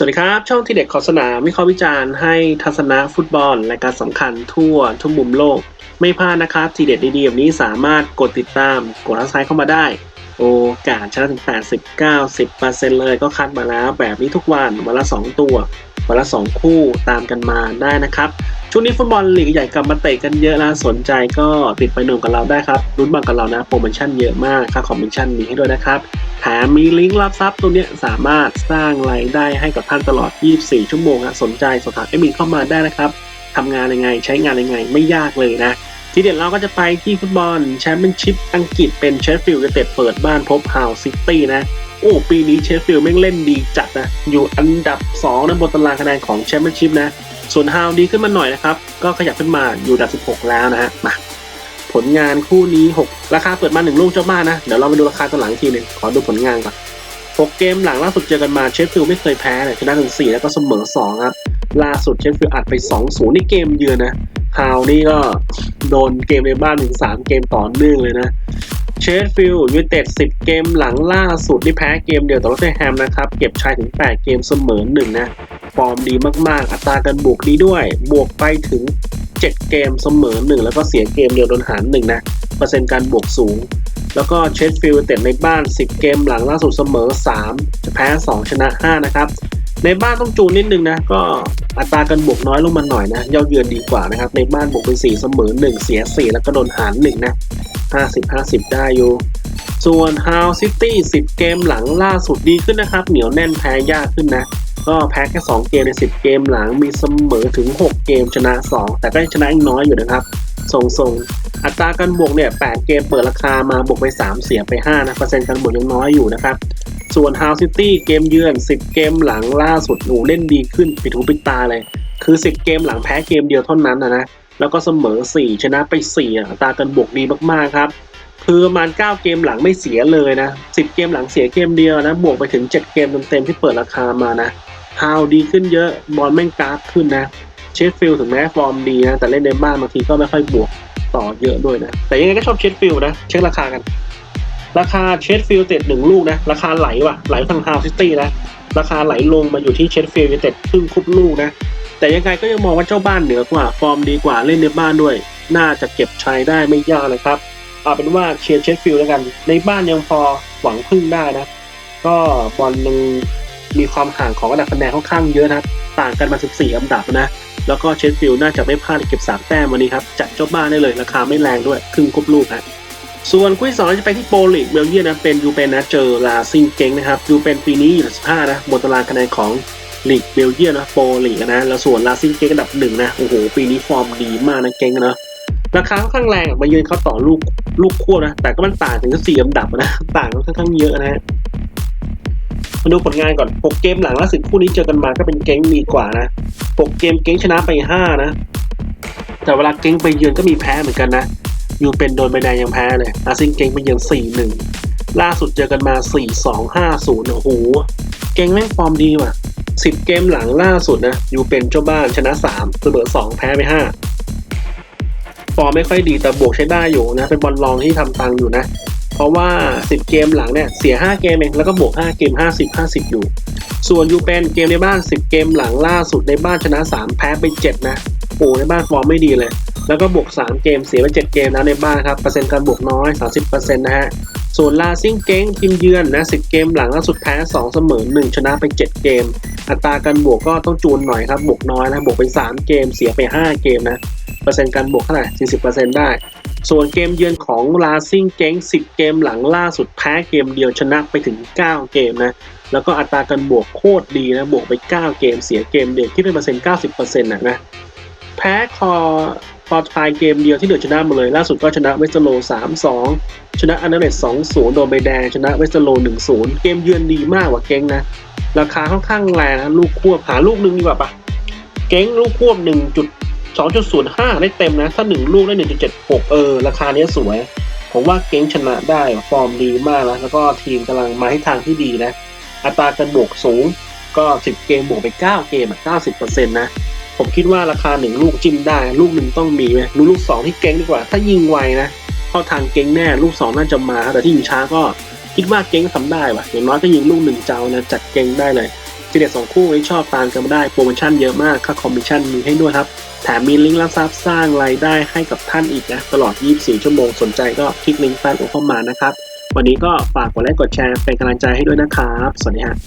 สวัสดีครับ ช่องที่เด็กขอสนามวิเคราะห์วิจารณ์ให้ทัศนะฟุตบอลรายการสำคัญทั่วทุกมุมโลก ไม่พลาดนะครับ ทีเด็ดดีๆแบบนี้สามารถกดติดตาม กดทักทายเข้ามาได้ โอกาสชนะถึง 80-90%เลยก็คัดมาแล้วแบบนี้ทุกวันวันละ 2 ตัว วันละ 2 คู่ตามกันมาได้นะครับช่วงนี้ฟุตบอลลีกใหญ่กลับมาเตะกันเยอะแล้วสนใจก็ติดไปหนุ่มกับเราได้ครับรุ่นบังกับเรานะโปรโมชั่นเยอะมากค่าคอมมิชชั่นมีให้ด้วยนะครับแถมมีลิงก์รับทรัพย์ตัวนี้สามารถสร้างรายได้ให้กับท่านตลอด 24 ชั่วโมงอะสนใจสอบถามเอมินเข้ามาได้นะครับทำงานยังไงใช้งานยังไงไม่ยากเลยนะทีเด็ดเราก็จะไปที่ฟุตบอลแชมเปี้ยนชิพอังกฤษเป็นเชฟฟิลด์ยูไนเต็ดเปิดบ้านพบฮาวซิตี้นะ โอ้ปีนี้เชฟฟิลด์แม่งเล่นดีจัดนะ อยู่อันดับ2นะบนตารางคะแนนของแชมเปี้ยนชิพนะ ส่วนฮาวดีขึ้นมาหน่อยนะครับ ก็ขยับขึ้นมาอยู่อันดับ 16 แล้วนะฮะมาผลงานคู่นี้ 6 ราคาเปิดมาหนึ่งลูกเจ้าบ้านนะ เดี๋ยวเราไปดูราคาตัวหลังทีหนึ่งขอดูผลงานก่อน6เกมหลังล่าสุดเจอกันมาเชฟฟิลด์ไม่เคยแพ้เลยชนะถึง4แล้วก็เสมอ2ครับล่าสุดเชฟฟิลด์อัดไป 2-0นี่เกมเยือนนะฮาวนี่ก็โดนเกมในบ้านถึง3เกมต่อเนื่องเลยนะ ชฟฟิลด์ยูเต็ด10 เกมหลังล่าสุดนี่แพ้เกมเดียวต่อรอตเทอร์แฮมนะครับ เก็บชัยถึง 8 เกมเสมอ1นะ ฟอร์มดีมากๆ อัตราการบวกดีด้วย บวกไปถึง 7 เกมเสมอ1แล้วก็เสียเกมเดียวโดนหาร1นะ เปอร์เซ็นต์การบวกสูง แล้วก็เชฟฟิลด์เต็ดในบ้าน 10 เกมหลังล่าสุดเสมอ 3 จะแพ้ 2 ชนะ 5 นะครับในบ้านต้องจูนนิดนึงนะ ก็อัตราการบวกน้อยลงมาหน่อยนะเย่าเยือนดีกว่านะครับ ในบ้านบวกเป็น4เสมอ 1 เสีย 4 แล้วก็โดนหาร1นะ 50-50 ได้อยู่ ส่วน h o w City 10 เกมหลังล่าสุดดีขึ้นนะครับ เหนียวแน่นแพ้ยากขึ้นนะ ก็แพ้แค่ 2 เกมใน 10 เกมหลังมีเสมอถึง 6 เกมชนะ 2 แต่ก็ยังชนะน้อยอยู่นะครับทรงๆอัตราการบวกเนี่ย 8 เกมเปิดราคามาบวกไป 3 เสียไป5นะเปอร์เซ็นต์การบวกยังน้อยอยู่นะครับ ส่วน h o w City เกมเยือน 10 เกมหลังล่าสุดหนูเล่นดีขึ้น ปิดหูปิดตาเลย คือ 10 เกมหลังแพ้เกมเดียวเท่านั้นนะนะ แล้วก็เสมอ 4 ชนะไป4อะอัตราการบวกดีมากๆครับ คือประมาณ 9 เกมหลังไม่เสียเลยนะ 10 เกมหลังเสียเกมเดียวนะ บวกไปถึง 7 เกมเต็มๆที่เปิดราคามานะฮาวดีขึ้นเยอะบอลแม่งกราฟขึ้นนะ เชฟฟิลด์ถึงแม้ฟอร์มดีนะ แต่เล่นในบ้านบางทีก็ไม่ค่อยบวกต่อเยอะด้วยนะ แต่ยังไงก็ชอบเชฟฟิลด์นะ เช็คราคากัน ราคาเชฟฟิลด์เต็ดหนึ่งลูกนะ ราคาไหลว่ะ ไหลทางฮาวซิตี้นะ ราคาไหลลงมาอยู่ที่เชฟฟิลด์เต็ดครึ่งคุบลูกนะ แต่ยังไงก็ยังมองว่าเจ้าบ้านเหนือกว่า ฟอร์มดีกว่าเล่นในบ้านด้วย น่าจะเก็บชัยได้ไม่ยากนะครับ เอาเป็นว่าเชียร์เชฟฟิลด์แล้วกัน ในบ้านยังพอหวังพึ่งได้นะ ก็บอลยังมีความห่างของอันดับคะแนนค่อนข้างเยอะนะต่างกันมา 14 อันดับนะ แล้วก็เชฟฟิลด์น่าจะไม่พลาดเก็บ3แต้มวันนี้ครับ จัดเจ้าบ้านได้เลยราคาไม่แรงด้วยครึ่งครบลูกฮะส่วนคู่สองจะไปที่โปลีกเบลเยียมนะเป็นยูเป็นนะเจอลาซิงเกงนะครับยูเป็นปีนี้อยู่15นะบนตารางคะแนนของ ลีกเบลเยียมนะโปรลีกนะแล้วส่วนลาซิงเกงอันดับหนึ่งนะโอ้โหปีนี้ฟอร์มดีมากนะเกงนะราคาค่อนข้างแรงมายืนเขาต่อลูกลูกควบนะ แต่ก็มันต่างถึงสี่อันดับนะต่างกันค่อนข้างเยอะนะฮะมาดูผลงานก่อน 6 เกมหลังล่าสุดคู่นี้เจอกันมาก็เป็นเก้งดีกว่านะ 6 เกมเก้งชนะไป 5 นะ แต่เวลาเก้งไปเยือนก็มีแพ้เหมือนกันนะยูเป็นโดนใบแดงยังแพ้เลยอาซิงเก้งไปเยือน4-1 ล่าสุดเจอกันมา 4-2-5-0 โอ้โห เก้งแม่งฟอร์มดีว่ะ 10 เกมหลังล่าสุดนะยูเป็นเจ้าบ้านชนะ 3 เสมอ 2 แพ้ไป 5 ฟอร์มไม่ค่อยดีแต่บวกใช้ได้อยู่นะ เป็นบอลลองที่ทำตังค์อยู่นะ เพราะว่า 10 เกมหลังเนี่ย เสีย 5 เกมเองแล้วก็บวก 5 เกม 50 50 อยู่ ส่วนยูเป็นเกมในบ้าน 10 เกมหลังล่าสุดในบ้านชนะ 3 แพ้ไป 7 นะโอ้ในบ้านฟอร์มไม่ดีเลย แล้วก็บวก 3 เกมเสียไป 7 เกมแล้วในบ้านครับเปอร์เซ็นต์การบวกน้อย 30%นะฮะ ส่วนลาซิงเก้งทีมเยือนนะ10เกมหลังล่าสุดแพ้2เสมอ1 ชนะไป 7 เกม อัตราการบวกก็ต้องจูนหน่อยครับบวกน้อยนะบวกไป 3 เกมเสียไป 5 เกมนะเปอร์เซ็นต์การบวกเท่าไหร่40%ได้ ส่วนเกมเยือนของลาซิงเก้ง10 เกมหลังล่าสุดแพ้เกมเดียวชนะไปถึง 9 เกมนะแล้วก็อัตราการบวกโคตรดีนะบวกไป 9 เกมเสียเกมเดียวคิดเป็นเปอร์เซ็นต์90%นะนะแพ้คอ พอทายเกมเดียวที่เหลือชนะหมดเลย ล่าสุดก็ชนะเวสต์โล3-2ชนะอันเดอร์เนต2-0โดนใบแดงชนะเวสต์โล1-0เกมเยือนดีมากกว่าเก้งนะ ราคาค่อนข้างแรงนะลูกควบหาลูกหนึ่งดีกว่าปะเก้งลูกควบ1.2.05ได้เต็มนะ ถ้า1ลูกได้1.76เออ ราคาเนี้ยสวย ผมว่าเก้งชนะได้ฟอร์มดีมากนะแล้วก็ทีมกำลังมาให้ทางที่ดีนะ อัตราการบวกสูงก็10เกมบวกไป9เกมอะ90%นะ ผมคิดว่าราคาหนึ่งลูกจิ้มได้ ลูกหนึ่งต้องมีไหมดูลูกสองที่เก้งดีกว่า ถ้ายิงไวนะเข้าทางเก้งแน่ ลูกสองน่าจะมา แต่ที่ยิงช้าก็คิดว่าเก้งทำได้ว่ะอย่างน้อยก็ยิงลูกหนึ่งเจ้านะจัดเก้งได้เลยทีเด็ดสองคู่ที่ชอบตามกันมาได้โปรโมชั่นเยอะมากค่าคอมมิชชั่นมีให้ด้วยครับแถมมีลิงก์รับทรัพย์สร้างรายได้ให้กับท่านอีกนะตลอด 24 ชั่วโมงสนใจก็คลิกลิงก์ใต้โอเข้ามานะครับวันนี้ก็ฝากกดไลค์กดแชร์เป็นกำลังใจให้ด้วยนะครับ สวัสดีครับ